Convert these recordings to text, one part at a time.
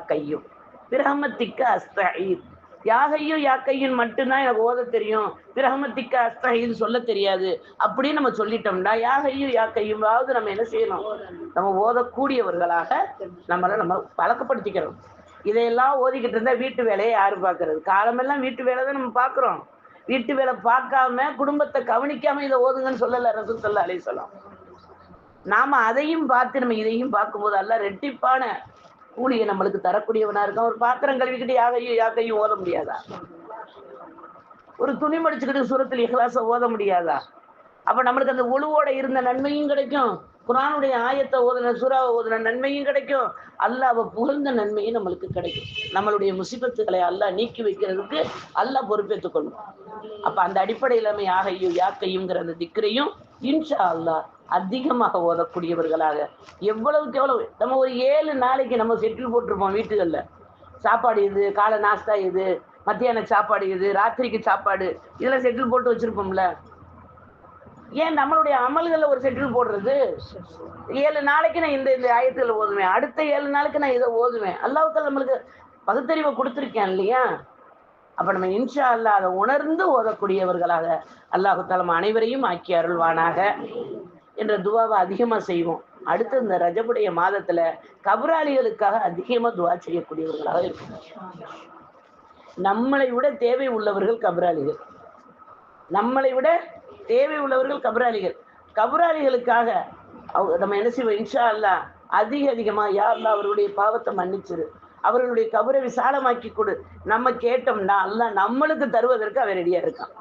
கையும் பிரஹமத்திக்க அஸ்தஹீத். யாகையும் யாக்கையும் மட்டும்தான் எனக்கு ஓத தெரியும். பிரஹமத்திக்க அஸ்தஈத் சொல்ல தெரியாது. அப்படின்னு நம்ம சொல்லிட்டோம்னா யாகையும் யாக்கையுமாவது நம்ம என்ன செய்யணும்? நம்ம ஓதக்கூடியவர்களாக நம்மளை நம்ம பழக்கப்படுத்திக்கிறோம். இதையெல்லாம் ஓதிக்கிட்டு இருந்தா வீட்டு வேலையை யாரு பார்க்கறது? காலமெல்லாம் வீட்டு வேலை தான் நம்ம பார்க்குறோம். வீட்டு வேலை பார்க்காம குடும்பத்தை கவனிக்காம இதை ஓதுங்கன்னு சொல்லல ரசம் சொல்ல அலை சொல்லலாம் நாம அதையும் பார்த்து நம்ம இதையும் பார்க்கும்போது அல்ல ரெட்டிப்பான கூலியை நம்மளுக்கு தரக்கூடியவனா இருக்கான். ஒரு பாத்திரம் கழுவிக்கிட்டு யாகையும் யாக்கையும் ஓத முடியாதா? ஒரு துணி மடிச்சுக்கிட்டு சுரத்தில் இஹ்லாச ஓத முடியாதா? அப்ப நம்மளுக்கு அந்த ஒழுவோட இருந்த நன்மையும் கிடைக்கும். குரானுடைய ஆயத்தை ஓதுன சூறாவை ஓதுன நன்மையும் கிடைக்கும். அல்லாஹ் புகழ்ந்த நன்மையும் நம்மளுக்கு கிடைக்கும். நம்மளுடைய முசிபத்துகளை அல்லாஹ் நீக்கி வைக்கிறதுக்கு அல்லாஹ் பொறுப்பேற்றுக் கொள்ளும் அப்ப அந்த அடிப்படையில் நம்ம யாகையும் யாக்கையுங்கிற அந்த திக்கரையும் இன்ஷா அல்லாஹ் அதிகமாக ஓதக்கூடியவர்களாக. எவ்வளவுக்கு எவ்வளவு? நம்ம ஒரு ஏழு நாளைக்கு நம்ம செட்டில் போட்டிருப்போம் வீட்டுகள்ல. சாப்பாடு இது காலை நாஸ்தா இது மத்தியான சாப்பாடு இது ராத்திரிக்கு சாப்பாடு? இதெல்லாம் செட்டில் போட்டு வச்சிருப்போம்ல. ஏன் நம்மளுடைய அமல்களில் ஒரு செட்டில் போடுறது? ஏழு நாளைக்கு நான் இந்த இந்த ஆயத்துல ஓதுவேன். அடுத்த ஏழு நாளைக்கு நான் இதை ஓதுவேன். அல்லாஹால நம்மளுக்கு பகுத்தறிவை கொடுத்துருக்கேன் இல்லையா? அப்ப நம்ம இன்ஷா அல்லாஹ் அதை உணர்ந்து ஓதக்கூடியவர்களாக அல்லாஹு தலம் அனைவரையும் ஆக்கி அருள்வானாக. என்ற துவாவை அதிகமாக செய்வோம். அடுத்து இந்த ரஜபுடைய மாதத்துல கபராளிகளுக்காக அதிகமா துவா செய்யக்கூடியவர்களாக இருக்கும் நம்மளை விட தேவை உள்ளவர்கள் கபராளிகள். நம்மளை விட தேவை உள்ளவர்கள் கபராளிகள். கபராளிகளுக்காக அவங்க நம்ம என்ன செய்வோம்? இன்ஷா அல்லா அதிக அதிகமா யா அல்லாஹ் அவர்களுடைய பாவத்தை மன்னிச்சிரு. அவர்களுடைய கபரை விசாலமாக்கி கொடு. நம்ம கேட்டோம்னா அல்ல நம்மளுக்கு தருவதற்கு அவன் ரெடியா இருக்கான்.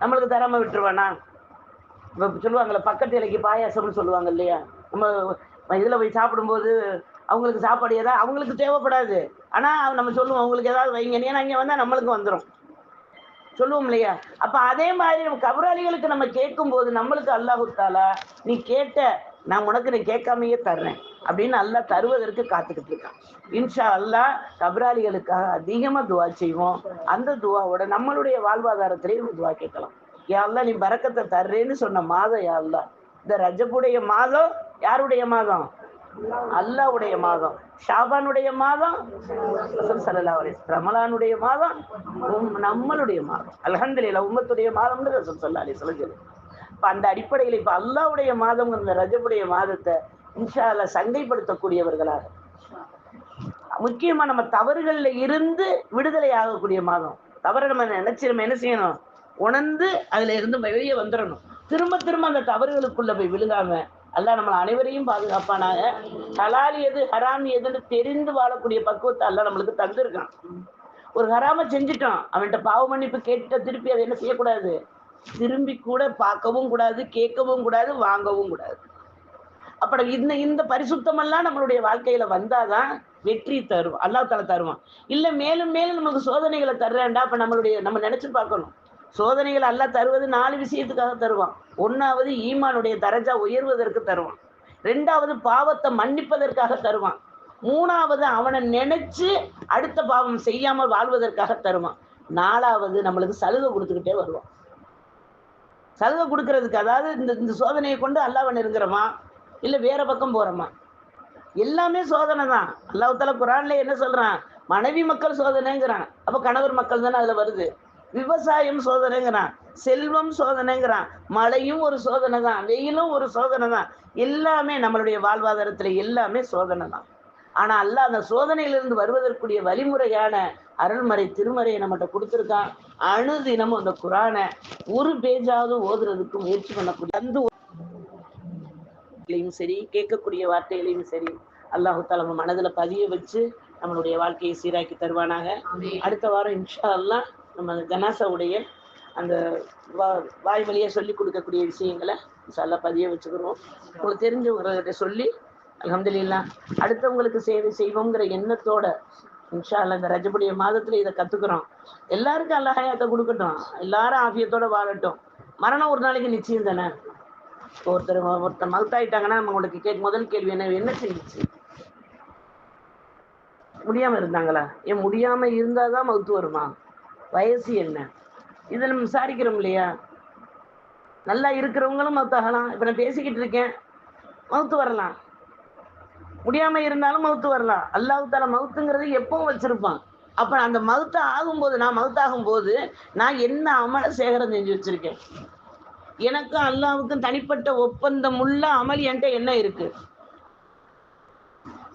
நம்மளுக்கு தராம விட்டுருவானா? சொல்லுவாங்கல்ல பக்கத்து இலைக்கு பாயாசம்னு சொல்லுவாங்க இல்லையா? நம்ம இதில் போய் சாப்பிடும்போது அவங்களுக்கு சாப்பாடு ஏதாவது அவங்களுக்கு தேவைப்படாது. ஆனால் நம்ம சொல்லுவோம் அவங்களுக்கு ஏதாவது வைங்க. ஏன்னா இங்கே வந்தால் நம்மளுக்கு வந்துடும் சொல்லுவோம் இல்லையா? அப்போ அதே மாதிரி நம்ம கபராளிகளுக்கு நம்ம கேட்கும் போது நம்மளுக்கு அல்லாஹுத்தாலா நீ கேட்ட நான் உனக்கு நீ கேட்காமையே தர்றேன். அப்படின்னு நல்லா தருவதற்கு காத்துக்கிட்டு இருக்கான். இன்ஷா அல்லாஹ் கபராளிகளுக்காக அதிகமாக துவா செய்வோம். அந்த துவாவோட நம்மளுடைய வாழ்வாதாரத்திலேயே நம்ம துவா கேட்கலாம். யா நீ பறக்கத்தை தர்றேன்னு சொன்ன மாதம் யா இந்த ரஜபுடைய மாதம் யாருடைய மாதம்? அல்லாவுடைய மாதம். ஷாபானுடைய மாதம் சல்லா ரமலானுடைய மாதம் உம் நம்மளுடைய மாதம். அல்ஹம்துலில்லா உம்மத்துடைய மாதம்னு ரசம் சல்லா அலி இப்ப அந்த அடிப்படையில் இப்ப அல்லாவுடைய மாதம் இந்த ரஜபுடைய மாதத்தை இன்ஷால சங்கைப்படுத்தக்கூடியவர்களாக. முக்கியமா நம்ம தவறுகள்ல இருந்து விடுதலை ஆகக்கூடிய மாதம். தவறை நம்ம நினைச்சு நம்ம என்ன செய்யணும்? உணர்ந்து அதுல இருந்து வெளியே வந்துடணும் திரும்ப திரும்ப அந்த தவறுகளுக்குள்ள போய் விழுகாம அல்லாஹ் நம்மளை அனைவரையும் பாதுகாப்பானாக. ஹலால் எது ஹராம் எதுன்னு தெரிந்து வாழக்கூடிய பக்குவத்தை அல்ல நம்மளுக்கு தந்திருக்கான். ஒரு ஹராம செஞ்சுட்டோம் அவன்கிட்ட பாவ மன்னிப்பு கேட்டுட்ட திருப்பி அதை என்ன செய்யக்கூடாது? திரும்பி கூட பார்க்கவும் கூடாது கேட்கவும் கூடாது வாங்கவும் கூடாது. அப்புறம் இந்த இந்த பரிசுத்தமெல்லாம் நம்மளுடைய வாழ்க்கையில வந்தாதான் வெற்றி தரும் அல்லாஹ் தலை தருவான். இல்ல மேலும் மேலும் நமக்கு சோதனைகளை தர்றேன்டா அப்ப நம்மளுடைய நம்ம நினைச்சு பார்க்கணும். சோதனைகள் அல்லாஹ் தருவது நாலு விஷயத்துக்காக தருவான். ஒன்றாவது ஈமானுடைய தரஜா உயர்வதற்கு தருவான். ரெண்டாவது பாவத்தை மன்னிப்பதற்காக தருவான். மூணாவது அவனை நினைச்சு அடுத்த பாவம் செய்யாமல் வாழ்வதற்காக தருவான். நாலாவது நம்மளுக்கு சலுகை கொடுத்துக்கிட்டே வருவான். சலுகை கொடுக்கறதுக்கு அதாவது இந்த இந்த சோதனையை கொண்டு அல்லாஹ் நெருங்குறோமா இல்லை வேற பக்கம் போகிறோமா எல்லாமே சோதனை தான். அல்லாஹால குரான்ல என்ன சொல்றான்? மனைவி மக்கள் சோதனைங்கிறான். அப்போ கணவர் மக்கள் தானே அதில் வருது. விவசாயம் சோதனைங்கிறான். செல்வம் சோதனைங்கிறான். மழையும் ஒரு சோதனை தான் வெயிலும் ஒரு சோதனை தான் எல்லாமே நம்மளுடைய வாழ்வாதாரத்துல எல்லாமே சோதனை தான் ஆனா அல்லாஹ் அந்த சோதனையிலிருந்து வருவதற்குரிய வழிமுறையான அருள்மறை திருமறையை நம்மகிட்ட கொடுத்துருக்கான். அணுதினமும் அந்த குரானை ஒரு பேஜாவது ஓதுறதுக்கு முயற்சி பண்ணக்கூடிய அந்த சரி கேட்கக்கூடிய வார்த்தைகளையும் சரி அல்லாஹு நம்ம மனதுல பதிய வச்சு நம்மளுடைய வாழ்க்கையை சீராக்கி தருவானாக. அடுத்த வாரம் இன்ஷா அல்லாஹ் நம்ம ஜனாசாவுடைய அந்த வா வாய் வழியா சொல்லி கொடுக்கக்கூடிய விஷயங்களை இன்ஷா பதிய வச்சுக்கிறோம். உங்களுக்கு தெரிஞ்சவங்ககிட்ட சொல்லி அலமதுல்லா அடுத்தவங்களுக்கு சேவை செய்வோங்கிற எண்ணத்தோட இன்ஷால்ல இந்த ரஜபுடைய மாதத்துல இதை கத்துக்கிறோம். எல்லாருக்கும் அல்லஹாயத்தை கொடுக்கட்டும். எல்லாரும் ஆஃபியத்தோட வாழட்டும். மரணம் ஒரு நாளைக்கு நிச்சயம் தானே? ஒருத்தர் ஒருத்தர் மகத்தாயிட்டாங்கன்னா நம்ம உங்களுக்கு கேட்க முதல் கேள்வி என்ன? என்ன செஞ்சிச்சு முடியாம இருந்தாங்களா? ஏன் முடியாம இருந்தாதான் மவுத்து வருமா? வயசு என்ன? இதை நம்ம விசாரிக்கிறோம் இல்லையா? நல்லா இருக்கிறவங்களும் மவுத்தாகலாம் இப்போ நான் பேசிக்கிட்டு இருக்கேன். மௌத்து வரலாம். முடியாமல் இருந்தாலும் மௌத்து வரலாம். அல்லாஹ் தால மௌத்துங்கிறது எப்பவும் வச்சிருப்பான். அப்போ அந்த மவுத்து ஆகும்போது நான் மௌத்தாகும் போது நான் என்ன அமல சேகரம் செஞ்சு வச்சிருக்கேன்? எனக்கும் அல்லாவுக்கும் தனிப்பட்ட ஒப்பந்தம் உள்ள அமல் என்கிட்ட என்ன இருக்கு?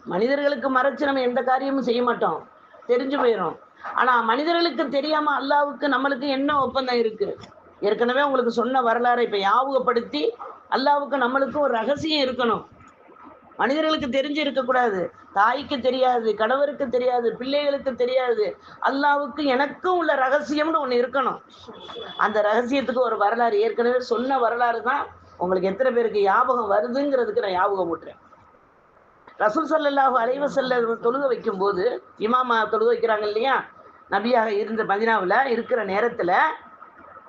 மனிதர்களுக்கு மறைச்சு நம்ம எந்த காரியமும் செய்ய மாட்டோம். தெரிஞ்சு போயிடும் ஆனா மனிதர்களுக்கு தெரியாம அல்லாவுக்கு நம்மளுக்கு என்ன ஒப்பந்தம் இருக்கு? ஏற்கனவே உங்களுக்கு சொன்ன வரலாறை இப்ப ஞாபகப்படுத்தி அல்லாவுக்கு நம்மளுக்கு ஒரு ரகசியம் இருக்கணும். மனிதர்களுக்கு தெரிஞ்சு இருக்கக்கூடாது. தாய்க்கு தெரியாது கணவருக்கு தெரியாது பிள்ளைகளுக்கு தெரியாது. அல்லாவுக்கு எனக்கும் உள்ள ரகசியம்னு ஒண்ணு இருக்கணும். அந்த ரகசியத்துக்கு ஒரு வரலாறு ஏற்கனவே சொன்ன வரலாறு தான் உங்களுக்கு எத்தனை பேருக்கு ஞாபகம் வருதுங்கிறதுக்கு நான் ஞாபகம் விட்டுறேன் ரசூல் சல்லாஹு அலைவ செல்ல தொழுக வைக்கும் போது இமாமா தொழுக வைக்கிறாங்க இல்லையா? நபியாக இருந்த மதினாவில் இருக்கிற நேரத்தில்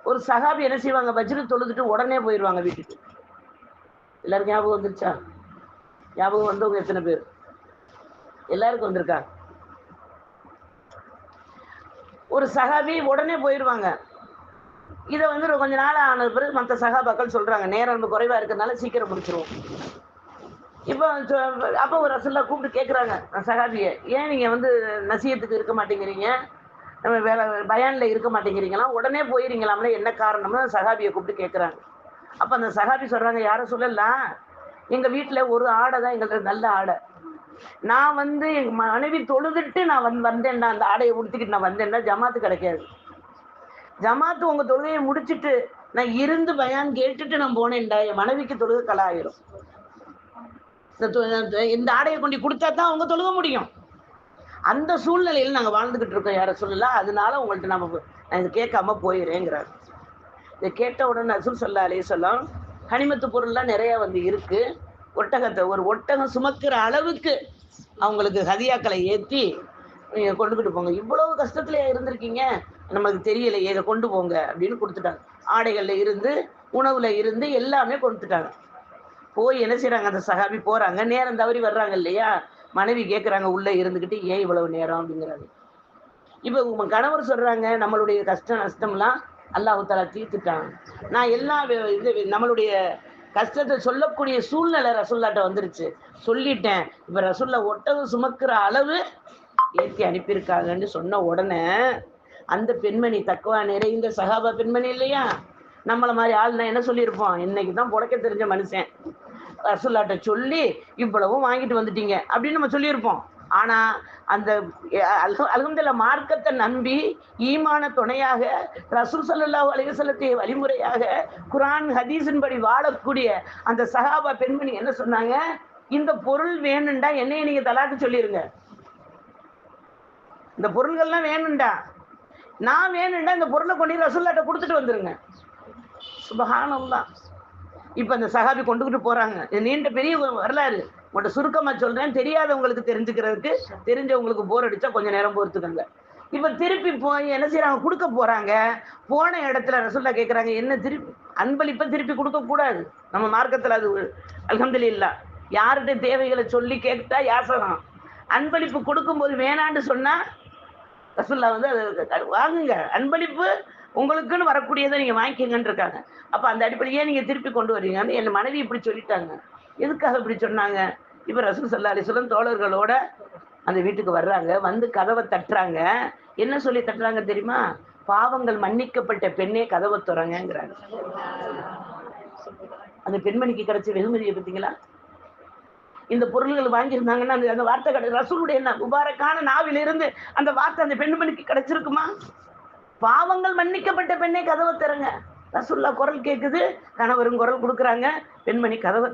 ஒரு சகாபி என்ன செய்வாங்க? பஜ்ரு தொழுதுட்டு உடனே போயிடுவாங்க வீட்டுக்கு. எல்லாருக்கும் ஞாபகம் வந்துருச்சா? ஞாபகம் வந்தவங்க எத்தனை பேர்? எல்லாருக்கும் வந்திருக்கா? ஒரு சகாபி உடனே போயிடுவாங்க இதை வந்து கொஞ்ச நாள் ஆன பிறகு மற்ற சகாபாக்கள் சொல்றாங்க. நேரம் ரொம்ப குறைவா இருக்கிறதுனால சீக்கிரம் முடிச்சிருவோம். இப்போ அப்போ ஒரு ரசல்லா கூப்பிட்டு கேட்குறாங்க சகாபியை ஏன் நீங்கள் வந்து நசியத்துக்கு இருக்க மாட்டேங்கிறீங்க? நம்ம வேலை பயானில் இருக்க மாட்டேங்கிறீங்களா? உடனே போயிருங்களாம்ல என்ன காரணம்னு சகாபியை கூப்பிட்டு கேட்குறாங்க அப்போ அந்த சகாபி சொல்கிறாங்க யாரும் சொல்லலாம் எங்கள் வீட்டில் ஒரு ஆடை தான் எங்களுக்கு நல்ல ஆடை. நான் வந்து எங்கள் மனைவி தொழுதுட்டு நான் வந்து வந்தேன்டா அந்த ஆடையை உடுத்திக்கிட்டு நான் வந்தேன்னா ஜமாத்து கிடைக்காது. ஜமாத்து உங்கள் தொழுகையை முடிச்சுட்டு நான் இருந்து பயான் கேட்டுட்டு நான் போனேன்டா என் மனைவிக்கு தொழுகை கலாயிரும். இந்த இந்த ஆடையை கொண்டு கொடுத்தா தான் அவங்க தொழுக முடியும். அந்த சூழ்நிலையில் நாங்கள் வாழ்ந்துக்கிட்டு இருக்கோம் யார சொல்லலாம் அதனால உங்கள்கிட்ட நம்ம நான் இதை கேட்காம போயிடுறேங்கிறார். இதை கேட்ட உடனே அசுல் சல்லா அலைய சொல்லம் கனிமத்து பொருள்லாம் நிறைய வந்து இருக்கு. ஒட்டகத்தை ஒரு ஒட்டகம் சுமக்கிற அளவுக்கு அவங்களுக்கு ஹதியாக்களை ஏற்றி நீங்கள் கொண்டுக்கிட்டு போங்க. இவ்வளவு கஷ்டத்துல இருந்திருக்கீங்க. நமக்கு தெரியலையே இதை கொண்டு போங்க அப்படின்னு கொடுத்துட்டாங்க. ஆடைகளில் இருந்து உணவுல இருந்து எல்லாமே கொடுத்துட்டாங்க. போய் என்ன செய்றாங்க? அந்த சகாபி போறாங்க. நேரம் தவறி வர்றாங்க இல்லையா? மனைவி கேட்குறாங்க உள்ள இருந்துக்கிட்டு ஏன் இவ்வளவு நேரம்? அப்படிங்கிறாங்க இப்போ உங்க கணவர் சொல்றாங்க நம்மளுடைய கஷ்ட நஷ்டம்லாம் அல்லாஹ் தாலா தீர்த்துட்டான். நான் எல்லா இது நம்மளுடைய கஷ்டத்தை சொல்லக்கூடிய சூழ்நிலை ரசுல்லாட்ட வந்துருச்சு. சொல்லிட்டேன். இப்ப ரசுல்லா ஒட்டகம் சுமக்கிற அளவு ஏற்றி அனுப்பியிருக்காங்கன்னு சொன்ன உடனே அந்த பெண்மணி தக்குவா நிறைந்த சகாபா பெண்மணி இல்லையா? நம்மள மாதிரி ஆள்னா என்ன சொல்லியிருப்போம் இன்னைக்கு தான் புடைக்க தெரிஞ்ச மனுஷன். ரசுல்லாட்ட சொல்லி இவ்வளவும் வாங்கிட்டு வந்துட்டீங்க அப்படின்னு நம்ம சொல்லியிருப்போம். ஆனா அந்த அல்ஹம்துலில்லாஹ் மார்க்கத்தை நம்பி ஈமான துணையாக ரசூல் ஸல்லல்லாஹு அலைஹி வழிமுறையாக குரான் ஹதீஸின் படி வாழக்கூடிய அந்த சஹாபா பெண்மணி என்ன சொன்னாங்க? இந்த பொருள் வேணும்டா என்னைய நீங்க தலாக்கு சொல்லிருங்க. இந்த பொருள்கள்லாம் வேணும்டா. நான் வேணும்டா இந்த பொருளை கொண்டு ரசூல்லாட்ட கொடுத்துட்டு வந்துருங்க. தான் இப்ப அந்த சஹாபி கொண்டுகிட்டு போறாங்க. இது நீண்ட பெரிய ஒரு வரலாறு. உங்கள்ட்ட சுருக்கமா சொல்றேன். தெரியாதவங்களுக்கு தெரிஞ்சுக்கிறதுக்கு தெரிஞ்சவங்களுக்கு போர் அடிச்சா கொஞ்சம் நேரம் பொறுத்துக்கங்க. இப்ப திருப்பி போய் என்ன செய்யறாங்க கொடுக்க போறாங்க. போன இடத்துல ரசுல்லா கேட்கறாங்க என்ன திருப்பி அன்பளிப்பை திருப்பி கொடுக்க கூடாது. நம்ம மார்க்கத்துல அது அல்ஹம்துலில்லாஹ் யார்கிட்ட தேவைகளை சொல்லி கேட்டா யாசகம். அன்பளிப்பு கொடுக்கும்போது வேணான்னு சொன்னா ரசுல்லா வந்து அது வாங்குங்க. அன்பளிப்பு உங்களுக்குன்னு வரக்கூடியதை நீங்க வாங்கிக்கங்கன்னு இருக்காங்க அப்ப அந்த அடிப்படையே நீங்க திருப்பி கொண்டு வர்றீங்கன்னு என் மனைவி இப்படி சொல்லிட்டாங்க. எதுக்காக இப்படி சொன்னாங்க? இப்ப ரசூல் சல்லா அலிஸ்வலம் தோழர்களோட அந்த வீட்டுக்கு வர்றாங்க. வந்து கதவை தட்டுறாங்க. என்ன சொல்லி தட்டுறாங்க தெரியுமா? பாவங்கள் மன்னிக்கப்பட்ட பெண்ணே கதவை துறங்கிறாங்க அந்த பெண்மணிக்கு கிடைச்ச வெகுமதியை பார்த்தீங்களா இந்த பொருள்கள் வாங்கியிருந்தாங்கன்னா அந்த அந்த வார்த்தை கிடை ரசூலுடைய ந- முபாரக்கான நாவிலிருந்து அந்த வார்த்தை அந்த பெண்மணிக்கு கிடைச்சிருக்குமா? பாவங்கள் மன்னிக்கப்பட்ட பெண்ணே கதவை திறங்க. ரசுல்லா குரல் கேக்குது கணவரும் குரல் கொடுக்குறாங்க பெண்மணி கதவை